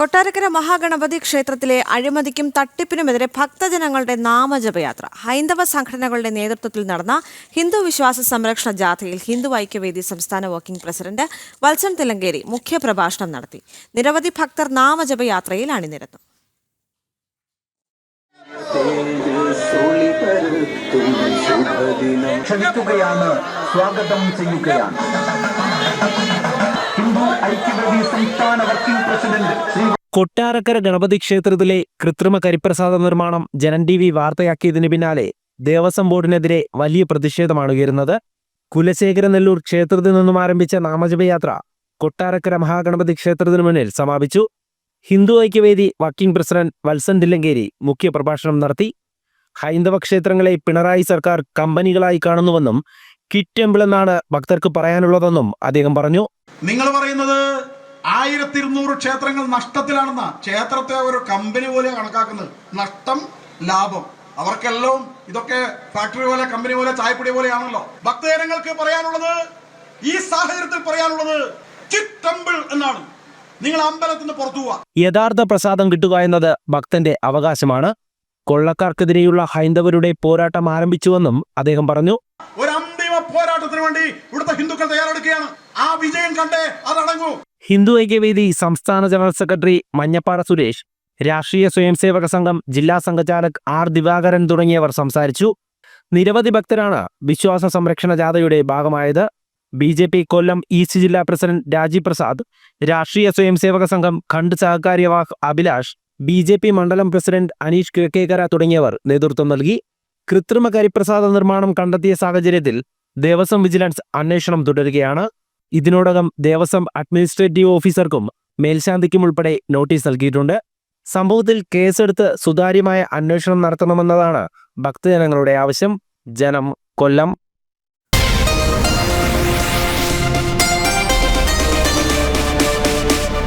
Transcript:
കൊട്ടാരക്കര മഹാഗണപതി ക്ഷേത്രത്തിലെ അഴിമതിക്കും തട്ടിപ്പിനുമെതിരെ ഭക്തജനങ്ങളുടെ നാമജപയാത്ര. ഹൈന്ദവ സംഘടനകളുടെ നേതൃത്വത്തിൽ നടന്ന ഹിന്ദു വിശ്വാസ സംരക്ഷണ ജാഥയിൽ ഹിന്ദു ഐക്യവേദി സംസ്ഥാന വർക്കിംഗ് പ്രസിഡന്റ് വത്സൻ തിലങ്കേരി മുഖ്യപ്രഭാഷണം നടത്തി. നിരവധി ഭക്തർ നാമജപയാത്രയിൽ അണിനിരന്നു ക്ഷണിക്കുകയാണ്. സ്വാഗതം ചെയ്യുകയാണ്. ഐക്യവേദി സംസ്ഥാന വർക്കിംഗ് പ്രസിഡന്റ് കൊട്ടാരക്കര ഗണപതി ക്ഷേത്രത്തിലെ കൃത്രിമ കരിപ്രസാദ നിർമ്മാണം ജനൻ ടി വി വാർത്തയാക്കിയതിനു പിന്നാലെ ദേവസ്വം ബോർഡിനെതിരെ വലിയ പ്രതിഷേധമാണ് ഉയരുന്നത്. കുലശേഖര നെല്ലൂർ ക്ഷേത്രത്തിൽ നിന്നും ആരംഭിച്ച നാമജപയാത്ര കൊട്ടാരക്കര മഹാഗണപതി ക്ഷേത്രത്തിനു മുന്നിൽ സമാപിച്ചു. ഹിന്ദു ഐക്യവേദി വർക്കിംഗ് പ്രസിഡന്റ് വത്സൻ തില്ലങ്കേരി മുഖ്യപ്രഭാഷണം നടത്തി. ഹൈന്ദവ ക്ഷേത്രങ്ങളെ പിണറായി സർക്കാർ കമ്പനികളായി കാണുന്നുവെന്നും കിറ്റ് എമ്പിളെന്നാണ് ഭക്തർക്ക് പറയാനുള്ളതെന്നും അദ്ദേഹം പറഞ്ഞു. നിങ്ങൾ പറയുന്നത് ആയിരത്തി ഇരുന്നൂറ് ക്ഷേത്രങ്ങൾ നഷ്ടത്തിലാണെന്ന. ക്ഷേത്രത്തെ ഒരു കമ്പനി പോലെ കണക്കാക്കുന്നത്. നഷ്ടം ലാഭം. അവർക്കെല്ലാം ഇതൊക്കെ ഫാക്ടറി പോലെ കമ്പനി പോലെ ചായപ്പൊടി പോലെയാണല്ലോ. ഭക്തജനങ്ങൾക്ക് പറയാനുള്ളത് ഈ സാഹചര്യത്തിൽ പറയാനുള്ളത് ചിറ്റ് ടെമ്പിൾ എന്നാണ്. നിങ്ങൾ അമ്പലത്തിൽ നിന്ന് പുറത്തു പോവാ യഥാർത്ഥ പ്രസാദം കിട്ടുക എന്നത് ഭക്തന്റെ അവകാശമാണ്. കൊള്ളക്കാർക്കെതിരെയുള്ള ഹൈന്ദവരുടെ പോരാട്ടം ആരംഭിച്ചുവെന്നും അദ്ദേഹം പറഞ്ഞു. പോരാട്ടത്തിന് വേണ്ടി ഇവിടുത്തെ ഹിന്ദുക്കൾ തയ്യാറെടുക്കുകയാണ്. ആ വിജയം കണ്ടേ അതടങ്ങൂ. ഹിന്ദു ഐക്യവേദി സംസ്ഥാന ജനറൽ സെക്രട്ടറി മഞ്ഞപ്പാറ സുരേഷ് രാഷ്ട്രീയ സ്വയംസേവക സംഘം ജില്ലാ സംഘചാലക് ആർ ദിവാകരൻ തുടങ്ങിയവർ സംസാരിച്ചു. നിരവധി ഭക്തരാണ് വിശ്വാസ സംരക്ഷണ ജാഥയുടെ ഭാഗമായത്. B J P Kollam east ജില്ലാ പ്രസിഡന്റ് രാജീവ് പ്രസാദ് രാഷ്ട്രീയ സ്വയംസേവക സംഘം ഖണ്ഡ് സഹകാര്യവാഹ് അഭിലാഷ് ബി ജെ പി മണ്ഡലം പ്രസിഡന്റ് അനീഷ് കിഴക്കേക്കര തുടങ്ങിയവർ നേതൃത്വം നൽകി. കൃത്രിമ കരിപ്രസാദ നിർമ്മാണം കണ്ടെത്തിയ സാഹചര്യത്തിൽ ദേവസ്വം വിജിലൻസ് അന്വേഷണം തുടരുകയാണ്. ഇതിനോടകം ദേവസ്വം അഡ്മിനിസ്ട്രേറ്റീവ് ഓഫീസർക്കും മേൽശാന്തിക്കും ഉൾപ്പെടെ നോട്ടീസ് നൽകിയിട്ടുണ്ട്. സംഭവത്തിൽ കേസെടുത്ത് സുതാര്യമായ അന്വേഷണം നടത്തണമെന്നതാണ് ഭക്തജനങ്ങളുടെ ആവശ്യം. ജനം കൊല്ലം